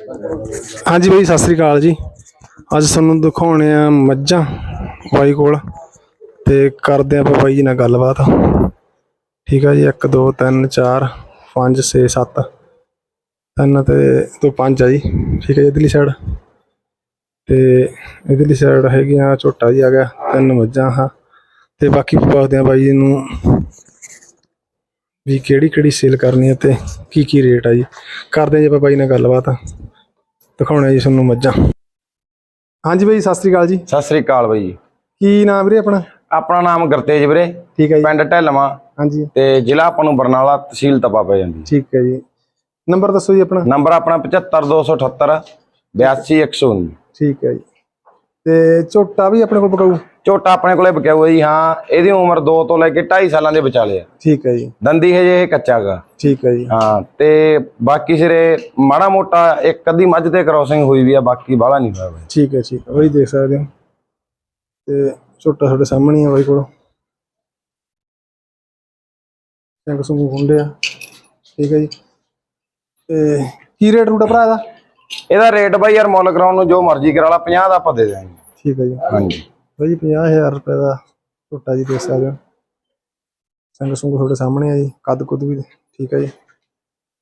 ਹਾਂਜੀ ਬਾਈ ਸਤਿ ਸ੍ਰੀ ਅਕਾਲ ਜੀ। ਅੱਜ ਤੁਹਾਨੂੰ ਦਿਖਾਉਣੇ ਆ ਮੱਝਾਂ ਬਾਈ ਕੋਲ ਤੇ ਕਰਦੇ ਆਪਾਂ ਬਾਈ ਜੀ ਨਾਲ ਗੱਲਬਾਤ। ਠੀਕ ਆ ਜੀ 1 2 3 4 5 6 7 ਤਿੰਨ ਤੇ ਤੋਂ ਪੰਜ ਆ ਜੀ। ਠੀਕ ਹੈ ਜੀ, ਇਧਰਲੀ ਸਾਈਡ ਤੇ ਇਧਰਲੀ ਸਾਈਡ ਹੈਗੀ ਆ, ਝੋਟਾ ਜੀ ਆ ਗਿਆ, ਤਿੰਨ ਮੱਝਾਂ ਹਾਂ ਤੇ ਬਾਕੀ ਪੁੱਛਦੇ ਆ ਬਾਈ ਜੀ ਨੂੰ ਵੀ ਕਿਹੜੀ ਕਿਹੜੀ ਸੇਲ ਕਰਨੀ ਹੈ ਤੇ ਕੀ ਕੀ ਰੇਟ ਆ ਜੀ। ਕਰਦੇ ਆ ਜੀ ਆਪਾਂ ਬਾਈ ਨਾਲ ਗੱਲਬਾਤ। ਦਿਖਾਉਣਾ ਜੀ ਤੁਹਾਨੂੰ ਮੱਝਾਂ। ਹਾਂਜੀ ਬਾਈ ਸਤਿ ਸ੍ਰੀ ਅਕਾਲ ਜੀ। ਸਤਿ ਸ੍ਰੀ ਅਕਾਲ ਬਾਈ ਜੀ। ਕੀ ਨਾਮ ਵੀਰੇ ਆਪਣਾ? ਆਪਣਾ ਨਾਮ ਗੁਰਤੇਜ ਵੀਰੇ। ਠੀਕ ਹੈ ਜੀ। ਪਿੰਡ ਢਹਿਲਵਾਂ ਹਾਂਜੀ। ਤੇ ਜ਼ਿਲ੍ਹਾ ਆਪਾਂ ਨੂੰ ਬਰਨਾਲਾ ਤਹਿਸੀਲ ਤਪਾ ਪੈ ਜਾਂਦੀ। ਠੀਕ ਹੈ ਜੀ। ਨੰਬਰ ਦੱਸੋ ਜੀ ਆਪਣਾ। ਨੰਬਰ ਆਪਣਾ 75278 82119 ਠੀਕ ਹੈ ਜੀ। ਤੇ ਝੋਟਾ ਵੀ ਆਪਣੇ ਕੋਲ ਪਕਾਊ? ਝੋਟਾ ਆਪਣੇ ਕੋਲੇ ਬਕਿਆ ਜੀ ਹਾਂ। ਇਹਦੀ ਉਮਰ 2 ਤੋਂ ਲੈ ਕੇ 2.5 ਸਾਲਾਂ ਦੇ ਵਿਚਾਲੇ ਆ। ਠੀਕ ਹੈ ਜੀ। ਦੰਦੀ ਹਜੇ ਇਹ ਕੱਚਾ ਗਾ। ਠੀਕ ਹੈ ਜੀ। ਹਾਂ ਤੇ ਬਾਕੀ ਸਿਰੇ ਮਾੜਾ ਮੋਟਾ ਇੱਕ ਅੱਧੀ ਮੱਝ ਤੇ ਕ੍ਰਾਸਿੰਗ ਹੋਈ ਵੀ ਆ ਬਾਕੀ ਬਾਹਲਾ ਨਹੀਂ ਹੋਇਆ ਠੀਕ ਹੈ ਠੀਕ ਹੈ ਬਾਈ ਦੇਖ ਸਕਦੇ ਹੋ। ਤੇ ਝੋਟਾ ਤੁਹਾਡੇ ਸਾਹਮਣੇ ਆ ਬਾਈ ਕੋਲ। ਸਿੰਘ ਸੁੰਗੂ ਹੁੰਦੇ ਆ। ਠੀਕ ਹੈ ਜੀ। ਤੇ ਕੀ ਰੇਟ ਰੂਟ ਭਰਾ ਦਾ ਇਹਦਾ ਰੇਟ ਬਾਈ ਯਾਰ ਮੁੱਲ ਕਰਾਉਣ ਨੂੰ ਜੋ ਮਰਜ਼ੀ ਕਰਾ ਲਾ 50 ਦਾ ਆਪਾਂ ਦੇ ਦਿਆਂਗੇ। ਠੀਕ ਹੈ ਜੀ। ਹਾਂਜੀ। ਬਾਈ 50000 ਰੁਪਏ ਦਾ ਝੋਟਾ ਜੀ ਦੇਖ ਸਕਦੇ ਹੋ। ਸਿੰਘ ਸੁੰਗੂ ਤੁਹਾਡੇ ਸਾਹਮਣੇ ਆ ਜੀ ਕੱਦ ਕੁੱਦ ਵੀ ਠੀਕ ਹੈ ਜੀ।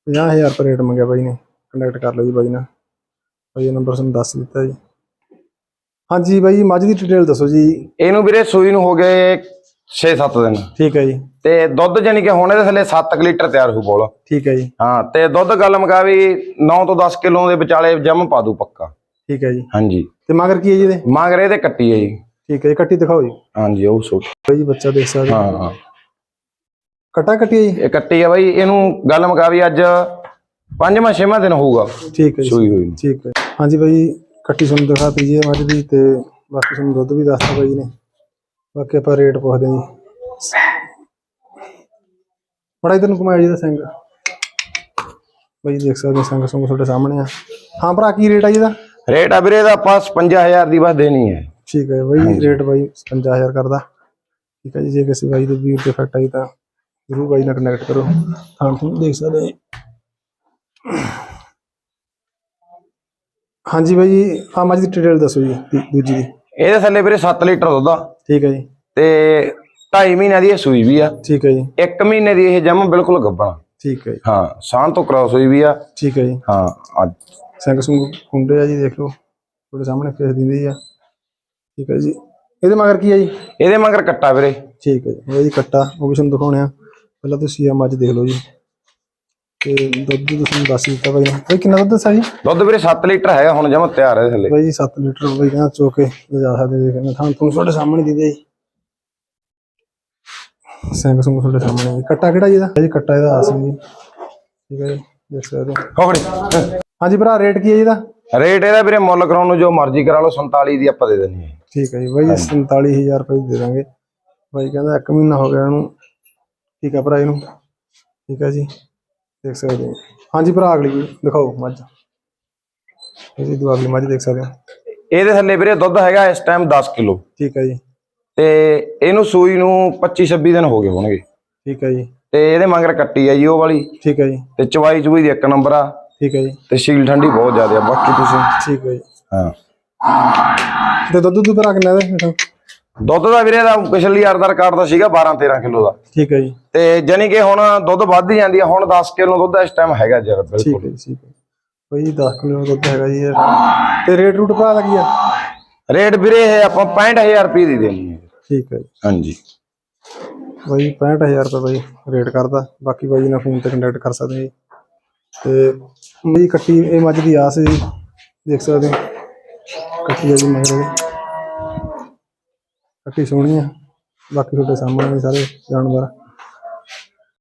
50000 ਰੁਪਏ ਰੇਟ ਮੰਗਿਆ ਬਾਈ ਨੇ ਕੰਟੈਕਟ ਕਰ ਲਓ ਜੀ ਬਾਈ ਨਾਲ। ਬਾਈ ਇਹ ਨੰਬਰ ਤੁਹਾਨੂੰ ਦੱਸ ਦਿੱਤਾ ਜੀ। ਹਾਂਜੀ ਬਾਈ ਮੱਝ ਦੀ ਡਿਟੇਲ ਦੱਸੋ ਜੀ। ਇਹਨੂੰ ਵੀਰੇ ਸੂਈ ਨੂੰ ਹੋ ਗਏ 6-7 ਦਿਨ। ਠੀਕ ਹੈ ਜੀ। ਤੇ ਦੁੱਧ ਜਾਨੀ ਕਿ ਹੁਣ ਇਹਦੇ ਥੱਲੇ 7 ਲੀਟਰ ਤਿਆਰ ਹੋ ਬੋਲ। ਠੀਕ ਹੈ ਜੀ। ਹਾਂ ਤੇ ਦੁੱਧ ਗੱਲ ਮੁਕਾ ਵੀ 9 ਤੋਂ 10 ਕਿਲੋ ਦੇ ਵਿਚਾਲੇ ਜੰਮ ਪਾ ਦੂ ਪੱਕਾ। ਠੀਕ ਹੈ ਜੀ। ਹਾਂਜੀ। ਤੇ ਮਗਰ ਕੀ ਹੈ ਜੀ ਇਹਦੇ? ਮਗਰ ਇਹਦੇ ਕੱਟੀ ਹੈ ਜੀ। ਠੀਕ ਹੈ ਜੀ ਕੱਟੀ ਦਿਖਾਓ ਜੀ। ਹਾਂਜੀ ਉਹ ਸੋਟ ਬਾਈ ਜੀ ਬੱਚਾ ਦੇਖ ਸਕਦੇ। ਹੋ। ਹਾਂ। ਕੱਟਾ ਕੱਟੀ ਹੈ ਜੀ? ਇਹ ਕੱਟੀ ਹੈ ਬਾਈ ਇਹਨੂੰ ਗੱਲ ਮੁਕਾ ਵੀ ਅੱਜ ਪੰਜਵਾਂ ਛੇਵਾਂ ਦਿਨ ਹੋਊਗਾ। ਠੀਕ ਹੈ ਜੀ। ਸੂਈ ਹੋਈ। ਠੀਕ ਹੈ। ਹਾਂਜੀ ਬਾਈ ਕੱਟੀ ਤੁਹਾਨੂੰ ਦਿਖਾਤੀ ਜੀ ਮੱਝ ਦੀ ਤੇ ਬਾਕੀ ਤੁਹਾਨੂੰ ਦੁੱਧ ਵੀ ਦੱਸਤਾ ਬਾਈ ਨੇ। ਬਾਕੀ ਆਪਾਂ ਰੇਟ ਪੁੱਛਦੇ ਹਾਂ ਜੀ। ਬੜਾ ਇਧਰ ਨੂੰ ਘੁਮਾਇਆ ਜੀ ਦਾ ਸਿੰਘ। ਬਾਈ ਦੇਖ ਸਕਦੇ ਸਿੰਘ ਸੰਗ ਤੁਹਾਡੇ ਸਾਹਮਣੇ ਆ। ਹਾਂ ਭਰਾ ਕੀ ਰੇਟ ਆ ਜੀ ਰੇਟ ਆ ਵੀਰੇ ਦਾ ਆਪਾਂ 55000 ਦੀ ਬਸ ਦੇਣੀ ਹੈ। ਠੀਕ ਹੈ ਬਾਈ ਰੇਟ ਬਾਈ 55000 ਕਰਦਾ। ਠੀਕ ਹੈ ਜੀ ਜੇ ਕਿਸੇ ਬਾਈ ਦੇ ਵੀਰ ਤੇ ਫੈਕਟ ਆਈ ਤਾਂ ਜ਼ਰੂਰ ਬਾਈ ਨਾਲ ਕਨੈਕਟ ਕਰੋ। ਹਾਂ ਤੁਹਾਨੂੰ ਦੇਖ ਸਕਦੇ ਹੋ ਜੀ। ਹਾਂਜੀ ਬਾਈ ਆ ਮੱਝ ਦੀ ਡਿਟੇਲ ਦੱਸੋ ਜੀ ਦੂ- ਦੂਜੀ ਦੀ। ਇਹਦੇ ਥੱਲੇ ਵੀਰੇ 7 ਲੀਟਰ ਦੁੱਧ ਆ। ਠੀਕ ਹੈ ਜੀ। ਤੇ 2.5 ਮਹੀਨਿਆਂ ਦੀ ਇਹ ਸੂਈ ਵੀ ਆ। ਠੀਕ ਹੈ ਜੀ। 1 ਮਹੀਨੇ ਦੀ ਇਹ ਜੰਮ ਬਿਲਕੁਲ ਗੱਬਣਾ। ਠੀਕ ਹੈ ਜੀ। ਹਾਂ ਸਾਂਝ ਤੋਂ ਕ੍ਰਾਸ ਹੋਈ ਵੀ ਆ। ਠੀਕ ਹੈ ਜੀ। ਹਾਂ ਅੱਜ। ਸਿੰਘ ਸੁੰਗ ਹੁੰਦੇ ਆ ਜੀ ਦੇਖ ਲਓ। ਤੁਹਾਡੇ ਸਾਹਮਣੇ ਫੇਸ ਦਿੰਦੀ ਆ। ਠੀਕ ਹੈ ਜੀ। ਇਹਦੇ ਮਗਰ ਕੀ ਹੈ ਜੀ? ਇਹਦੇ ਮਗਰ ਕੱਟਾ ਵੀਰੇ। ਠੀਕ ਹੈ ਜੀ। ਇਹ ਜੀ ਕੱਟਾ। ਉਹ ਵੀ ਤੁਹਾਨੂੰ ਦਿਖਾਉਣੇ ਆ। ਪਹਿਲਾਂ ਤੁਸੀਂ ਆ ਮੱਝ ਦੇਖ ਲਓ ਜੀ। ਤੇ ਦੁੱਧ ਤੁਸੀਂ ਦੱਸ ਦਿੱਤਾ ਬਾਈ ਨੇ। ਬਾਈ ਕਿੰਨਾ ਦੁੱਧ ਦੱਸਿਆ ਜੀ? ਦੁੱਧ ਵੀਰੇ 7 ਲੀਟਰ ਹੈਗਾ ਹੁਣ ਜਮ ਤਿਆਰ ਹੈ ਥੱਲੇ। ਬਾਈ ਜੀ 7 ਲੀਟਰ ਬਾਈ ਕਹਿੰਦਾ ਚੋ ਕੇ ਲਿਜਾ ਸਕਦੇ ਜੀ ਕਹਿੰਦਾ ਥਾਂ ਤੁਹਾਨੂੰ ਤੁਹਾਡੇ ਸਾਹਮਣੇ ਦਿੰਦੇ ਜੀ। ਸਿੰਘ ਸੁੰਗ ਤੁਹਾਡੇ ਸਾਹਮਣੇ ਜੀ। ਕੱਟਾ ਕਿਹੜਾ ਜੀ ਇਹਦਾ? ਇਹ ਜੀ ਕੱਟਾ ਇਹਦਾ ਆਸਮ ਜੀ। ਠੀਕ ਹੈ ਜੀ ਦੇਖ ਸਕਦੇ ਹੋ। ਹਾਂਜੀ ਭਰਾ ਰੇਟ ਕੀ ਹੈ ਜੀ ਇਹਦਾ? ਰੇਟ ਇਹਦਾ ਵੀਰੇ ਮੁੱਲ ਕਰਾਉਣ ਨੂੰ ਜੋ ਮਰਜ਼ੀ ਕਰਾ ਲਓ 47 ਦੀ ਆਪਾਂ ਦੇ ਦੇਣੀ ਹੈ। ਠੀਕ ਹੈ ਜੀ ਬਾਈ 47000 ਰੁਪਏ ਦੇ ਦਾਂਗੇ। ਬਾਈ ਕਹਿੰਦਾ ਇੱਕ ਮਹੀਨਾ ਹੋ ਗਿਆ ਇਹਨੂੰ। ਠੀਕ ਹੈ ਭਰਾ ਇਹਨੂੰ ਠੀਕ ਹੈ ਜੀ। ਦੇਖ ਸਕਦੇ ਹੋ। ਹਾਂਜੀ ਭਰਾ ਅਗਲੀ ਦਿਖਾਓ ਮੱਝ। ਇਹ ਜੀ ਦੂਆ ਅਗਲੀ ਮੱਝ ਦੇਖ ਸਕਦੇ ਹੋ। ਇਹਦੇ ਥੱਲੇ ਵੀਰੇ ਦੁੱਧ ਹੈਗਾ ਇਸ ਟਾਈਮ 10 ਕਿਲੋ। ਠੀਕ ਹੈ ਜੀ। ਤੇ ਇਹਨੂੰ ਸੂਈ ਨੂੰ 25 26 ਦਿਨ ਹੋ ਗਏ ਹੋਣਗੇ। ਠੀਕ ਹੈ ਜੀ। ਤੇ ਇਹਦੇ ਮਗਰ ਕੱਟੀ ਆ ਜੀ ਉਹ ਵਾਲੀ। ਠੀਕ ਹੈ ਜੀ। ਤੇ ਚਵਾਈ ਚੁਈ ਦੀ ਇੱਕ ਨੰਬਰ ਆ। ਠੀਕ ਹੈ ਜੀ। ਤੇ ਸ਼ੀਲ ਠੰਡੀ ਬਹੁਤ ਜ਼ਿਆਦਾ ਆ। ਬਾਕੀ ਤੁਸੀਂ ਠੀਕ ਹੈ ਜੀ। ਹਾਂ। ਤੇ ਦੁੱਧ ਦੁੱਧ ਭਰਾ ਕਿੰਨਾ ਦਾ? ਦੁੱਧ ਦਾ ਵੀਰੇ ਦਾ ਪਿਛਲੀ ਵਾਰ ਦਾ ਰਿਕਾਰਡ ਦਾ ਸੀਗਾ 12 13 ਕਿਲੋ ਦਾ। ਠੀਕ ਹੈ ਜੀ। ਤੇ ਜਾਨੀ ਕਿ ਹੁਣ ਦੁੱਧ ਵੱਧ ਹੀ ਜਾਂਦੀ ਆ ਹੁਣ 10 ਕਿਲੋ ਦੁੱਧ ਇਸ ਟਾਈਮ ਹੈਗਾ ਜਰ ਠੀਕ ਬਿਲਕੁਲ ਹੈ ਠੀਕ ਹੈ। ਬਾਈ ਜੀ 10 ਕਿਲੋ ਦੁੱਧ ਹੈਗਾ ਜੀ। ਤੇ ਰੇਟ ਰੂਟ ਦਾ ਕੀ ਆ ਰੇਟ ਵੀਰੇ ਇਹ ਆਪਾਂ 65000 ਰੁਪਏ ਦੀ ਦੇਣੀ ਹੈ। ਠੀਕ ਹੈ ਜੀ। ਹਾਂਜੀ। ਬਾਈ 65000 ਰੁਪਏ ਬਾਈ ਰੇਟ ਕਰਦਾ। ਬਾਕੀ ਬਾਈ ਨਾਲ ਫੋਨ ਤੇ ਕੰਟੈਕਟ ਕਰ ਸਕਦੇ ਜੀ। ਤੇ ਮੇਰੀ ਕੱਟੀ ਇਹ ਮੱਝ ਦੀ ਆਸ ਹੈ ਜੀ। ਦੇਖ ਸਕਦੇ ਹੋ। ਕੱਟੀ ਜੀ ਮਗਰ ਇਹਦੇ। ਸੋਹਣੀ ਆ ਬਾਕੀ ਤੁਹਾਡੇ ਸਾਹਮਣੇ ਨੇ ਸਾਰੇ ਜਾਨਵਰ